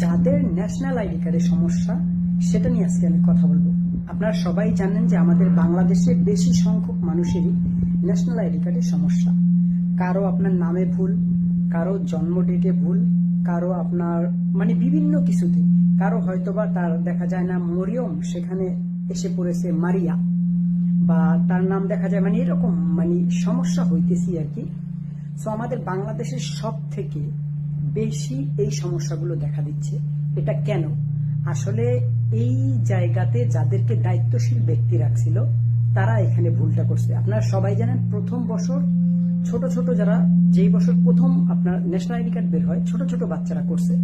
যাদের national ID কার্ডের সমস্যা, সেটা নিয়ে আজকে আমি কথা বলব। আপনারা সবাই জানেন যে আমাদের বাংলাদেশে বেশি সংখ্যক মানুষেরই ন্যাশনাল আইডি কার্ডের সমস্যা। কারও আপনার নামে ভুল, কারও জন্ম ডেটে ভুল, কারও আপনার মানে বিভিন্ন কিছুতে। কারও হয়তোবা তার দেখা যায় না মরিয়ম, সেখানে এসে পড়েছে মারিয়া, বা তার নাম দেখা যায় মানে এরকম মানে সমস্যা হইতেছি আর কি। সো আমাদের বাংলাদেশের সব থেকে বেশি এই সমস্যাগুলো দেখা দিচ্ছে। এটা কেন? আসলে এই জায়গাতে যাদেরকে দায়িত্বশীল ব্যক্তি রাখছিল, তারা এখানে ভুলটা করছে। আপনারা সবাই জানেন, প্রথম বছর ছোট ছোট যারা, যেই বছর প্রথম আপনার ন্যাশনাল আইডি কার্ড বের হয়, ছোট ছোট বাচ্চারা করছে।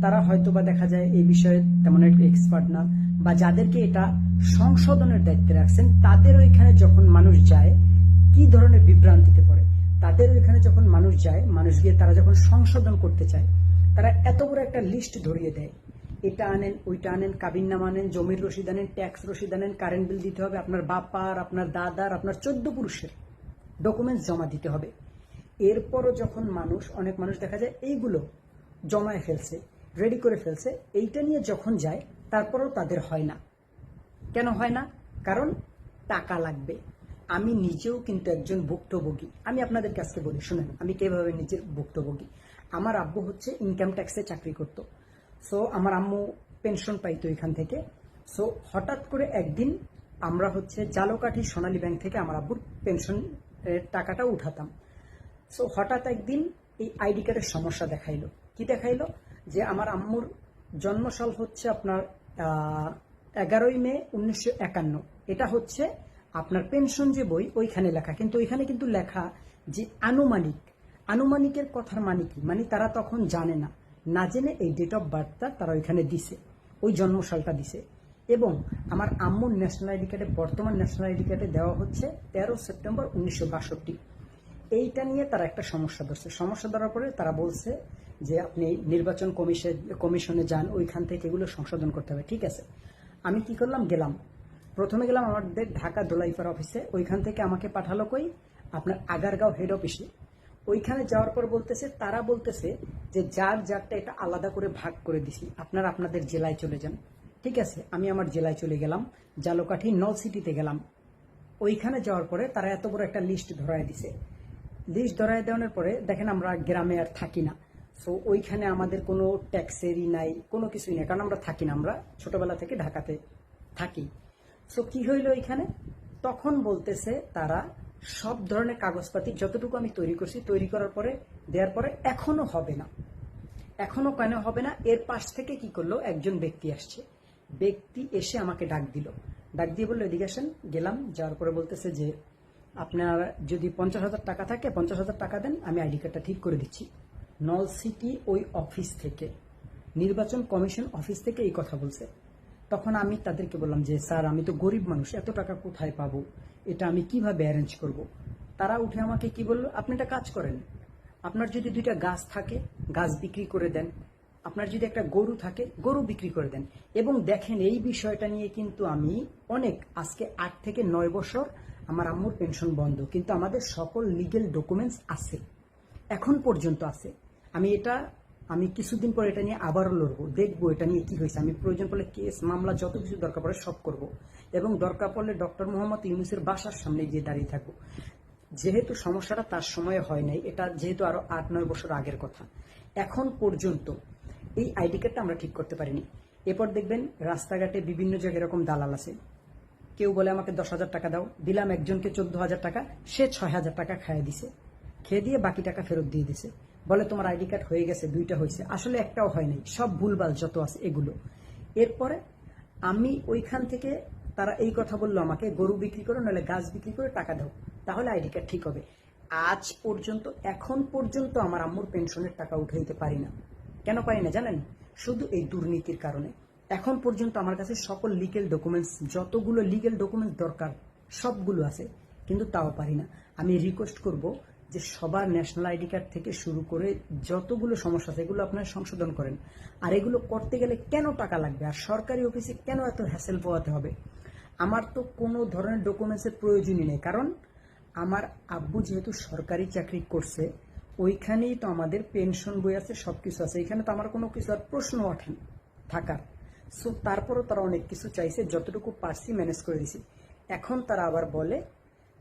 তারা হয়তো বা দেখা যায় এই বিষয়ে তেমন একটু এক্সপার্ট না, বা যাদেরকে এটা সংশোধনের দায়িত্বে রাখছেন তাদের ওইখানে যখন মানুষ যায়, কি ধরনের বিভ্রান্তিতে তাদের ওইখানে যখন মানুষ যায়, মানুষ গিয়ে তারা যখন সংশোধন করতে চায়, তারা এত বড় একটা লিস্ট ধরিয়ে দেয়। এটা আনেন, ওইটা আনেন, কাবিন কাবিননামা আনেন, জমির রসিদ আনেন ট্যাক্স রসিদ আনেন কারেন্ট বিল দিতে হবে, আপনার বাপার, আপনার দাদার, আপনার চোদ্দ পুরুষের ডকুমেন্টস জমা দিতে হবে। এরপরও যখন মানুষ, অনেক মানুষ দেখা যায়, এইগুলো জমায় ফেলছে রেডি করে ফেলছে, এইটা নিয়ে যখন যায়, তারপরেও তাদের হয় না। কেন হয় না? কারণ টাকা লাগবে। আমি নিজেও কিন্তু একজন ভুক্তভোগী। আমি আপনাদের কাছে বলি, শুনেন, আমি কীভাবে নিজের ভুক্তভোগী? আমার আব্বু হচ্ছে ইনকাম ট্যাক্সে চাকরি করতো। সো আমার আম্মু পেনশন পাইতো এখান থেকে। সো হঠাৎ করে একদিন আমরা হচ্ছে জালকাঠি সোনালী ব্যাংক থেকে আমার আব্বুর পেনশন টাকাটা উঠাতাম। সো হঠাৎ একদিন এই আইডি কার্ডের সমস্যা দেখাইলো। কি দেখাইলো? যে আমার আম্মুর জন্মসাল হচ্ছে আপনার এগারোই মে উনিশশো একান্ন। এটা হচ্ছে আপনার পেনশন যে বই, ওইখানে লেখা। কিন্তু ওইখানে কিন্তু লেখা যে আনুমানিক। আনুমানিকের কথার মানে কি? মানে তারা তখন জানে না। না জেনে এই ডেট অফ বার্থটা তারা ওইখানে দিছে। ওই জন্মসালটা দিছে। এবং আমার আম্মুর ন্যাশনাল আইডি কার্ডে বর্তমান ন্যাশনাল আইডি কার্ডে দেওয়া হচ্ছে তেরো সেপ্টেম্বর উনিশশো বাষট্টি। এইটা নিয়ে তারা একটা সমস্যা ধরছে। সমস্যা ধরার পরে তারা বলছে যে, আপনি নির্বাচন কমিশন, কমিশনে যান। ওইখান থেকে এগুলো সংশোধন করতে হবে। ঠিক আছে। আমি কি করলাম? গেলাম। প্রথমে গেলাম আমাদের ঢাকা দোলাইপার অফিসে। ওইখান থেকে আমাকে পাঠালো কই? আপনার আগারগাঁও হেড অফিসে ওইখানে যাওয়ার পর বলতেছে, তারা বলতেছে যে যার যারটা এটা আলাদা করে ভাগ করে দিছি। আপনারা আপনাদের জেলায় চলে যান। ঠিক আছে, আমি আমার জেলায় চলে গেলাম। জালোকাঠি নল সিটিতে গেলাম। ওইখানে যাওয়ার পরে তারা এত বড় একটা লিস্ট ধরায় দিছে। লিস্ট ধরায় দেওয়ানোর পরে দেখেন আমরা গ্রামে আর থাকি না। সো ওইখানে আমাদের কোনো ট্যাক্সেরই নাই, কোনো কিছুই নাই। কারণ আমরা থাকি না, আমরা ছোটবেলা থেকে ঢাকাতে থাকি। সো কি হইল ওইখানে তখন বলতেছে তারা, সব ধরনের কাগজপাতি যতটুকু আমি তৈরি করছি, তৈরি করার পরে, দেওয়ার পরে এখনও হবে না। এখনও কেন হবে না? এর পাশ থেকে কি করল? একজন ব্যক্তি আসছে। ব্যক্তি এসে আমাকে ডাক দিল। ডাক দিয়ে বলল, এদিকে আসেন, গেলাম। যাওয়ার পরে বলতেছে যে, আপনার যদি পঞ্চাশ হাজার টাকা থাকে, পঞ্চাশ হাজার টাকা দেন, আমি আইডি কার্ডটা ঠিক করে দিচ্ছি। নল সিটি ওই অফিস থেকে, নির্বাচন কমিশন অফিস থেকে এই কথা বলছে। তখন আমি তাদেরকে বললাম যে, স্যার, আমি তো গরিব মানুষ, এত টাকা কোথায় পাবো? এটা আমি কীভাবে অ্যারেঞ্জ করব। তারা উঠে আমাকে কি বলল, আপনি একটা কাজ করেন। আপনার যদি দুইটা গাছ থাকে, গাছ বিক্রি করে দেন। আপনার যদি একটা গরু থাকে, গরু বিক্রি করে দেন। এবং দেখেন, এই বিষয়টা নিয়ে কিন্তু আমি অনেক, আজকে আট থেকে নয় বছর আমার আম্মুর পেনশন বন্ধ। কিন্তু আমাদের সকল লিগেল ডকুমেন্টস আছে, এখন পর্যন্ত আছে। আমি এটা আমি কিছুদিন পর এটা নিয়ে আবারও লড়বো, দেখব এটা নিয়ে কি হয়েছে। আমি প্রয়োজন পড়লে কেস, মামলা, যত কিছু দরকার পড়ে সব করব। এবং দরকার পড়লে ডক্টর মোহাম্মদ ইউনুসের বাসার সামনে গিয়ে দাঁড়িয়ে থাকব। যেহেতু সমস্যাটা তার সময়ে হয় নাই, এটা যেহেতু আরও আট, নয় বছর আগের কথা। এখন পর্যন্ত এই আইডি কার্ডটা আমরা ঠিক করতে পারিনি। এরপর দেখবেন রাস্তাঘাটে বিভিন্ন জায়গায় এরকম দালাল আছে। কেউ বলে আমাকে দশ হাজার টাকা দাও, দিলাম একজনকে চোদ্দ হাজার টাকা, সে ছয় হাজার টাকা খাইয়ে দিছে। খেয়ে দিয়ে বাকি টাকা ফেরত দিয়ে দিছে। বলে, তোমার আইডি কার্ড হয়ে গেছে, দুইটা হয়েছে আসলে একটাও হয় নাই। সব ভুলভাল যত আছে এগুলো। এরপরে আমি ওইখান থেকে তারা এই কথা বলল আমাকে, গরু বিক্রি করো নাহলে গাছ বিক্রি করে টাকা দাও, তাহলে আইডি কার্ড ঠিক হবে। আজ পর্যন্ত, এখন পর্যন্ত আমার আম্মুর পেনশনের টাকা উঠে দিতে পারি না। কেন পারি না জানেন? শুধু এই দুর্নীতির কারণে। এখন পর্যন্ত আমার কাছে সকল লিগেল ডকুমেন্টস যতগুলো লিগেল ডকুমেন্টস দরকার, সবগুলো আছে, কিন্তু তাও পারি না। আমি রিকোয়েস্ট করব যে সবার ন্যাশনাল আইডি কার্ড থেকে শুরু করে যতগুলো সমস্যা আছে, এগুলো আপনারা সংশোধন করেন। আর এগুলো করতে গেলে কেন টাকা লাগবে? আর সরকারি অফিসে কেন এত হ্যাসেল পোয়াতে হবে? আমার তো কোনো ধরনের ডকুমেন্টসের প্রয়োজনই নেই। কারণ আমার আব্বু যেহেতু সরকারি চাকরি করছে, ওইখানেই তো আমাদের পেনশন বই আছে সব কিছু আছে। এখানে তো আমার কোনো কিছু আর প্রশ্ন ওঠেন থাকার। সো তারপরও তারা অনেক কিছু চাইছে, যতটুকু পারছি ম্যানেজ করে দিছি। এখন তারা আবার বলে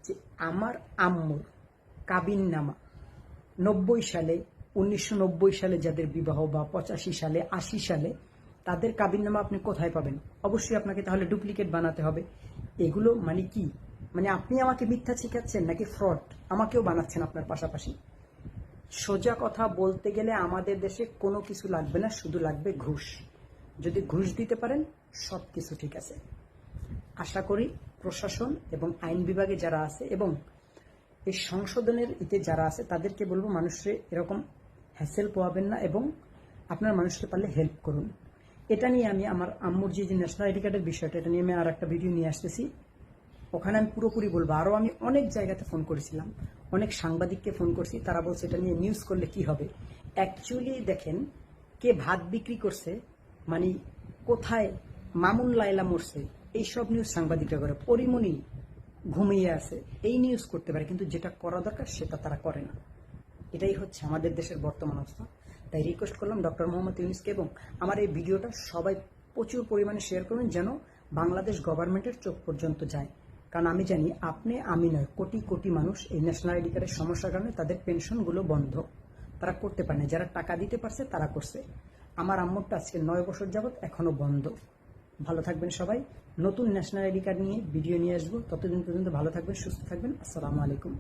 যে, আমার আম্মুর কাবিন নামা। নব্বই সালে, উনিশশো নব্বই সালে যাদের বিবাহ বা পঁচাশি সালে, আশি সালে, তাদের কাবিননামা আপনি কোথায় পাবেন? অবশ্যই আপনাকে তাহলে ডুপ্লিকেট বানাতে হবে। এগুলো মানে কি? মানে আপনি আমাকে মিথ্যা শিখাচ্ছেন নাকি ফ্রড? আমাকেও বানাচ্ছেন আপনার পাশাপাশি। সোজা কথা বলতে গেলে আমাদের দেশে কোনো কিছু লাগবে না, শুধু লাগবে ঘুষ। যদি ঘুষ দিতে পারেন সব কিছু ঠিক আছে। আশা করি প্রশাসন এবং আইন বিভাগে যারা আছে এবং এই সংশোধনের ইতে যারা আছে, তাদেরকে বলব মানুষে এরকম হ্যাসেল পোয়াবেন না এবং আপনার মানুষকে পারলে হেল্প করুন। এটা নিয়ে আমি আমার আম্মুর যে ন্যাশনাল আইডি কার্ডের বিষয়টা, এটা নিয়ে আমি আর একটা ভিডিও নিয়ে আসতেছি। ওখানে আমি পুরোপুরি বলব আরও আমি অনেক জায়গাতে ফোন করেছিলাম, অনেক সাংবাদিককে ফোন করছি, তারা বলছে এটা নিয়ে নিউজ করলে কি হবে? অ্যাকচুয়ালি দেখেন, কে ভাত বিক্রি করছে মানে কোথায় মামুন লাইলা মরছে, এইসব নিউজ সাংবাদিকরা করে। পরিমণি ঘুমিয়ে আছে। এই নিউজ করতে পারে, কিন্তু যেটা করা দরকার সেটা তারা করে না। এটাই হচ্ছে আমাদের দেশের বর্তমান অবস্থা। তাই রিকোয়েস্ট করলাম ডক্টর মোহাম্মদ ইউনুসকে এবং আমার এই ভিডিওটা সবাই প্রচুর পরিমাণে শেয়ার করবেন যেন বাংলাদেশ গভর্নমেন্টের চোখ পর্যন্ত যায়। কারণ আমি জানি আপনি, আমি নয়, কোটি কোটি মানুষ এই ন্যাশনাল আইডি কার্ডের সমস্যার কারণে তাদের পেনশনগুলো বন্ধ। তারা করতে পারে না। যারা টাকা দিতে পারছে, তারা করছে। আমার আম্মুরটা আজকে নয় বছর যাবৎ এখনও বন্ধ। ভালো থাকবেন সবাই। নতুন ন্যাশনাল আইডি কার্ড নিয়ে ভিডিও নিয়ে আসব। ততদিন পর্যন্ত ভালো থাকবেন, সুস্থ থাকবেন। আসসালামু আলাইকুম।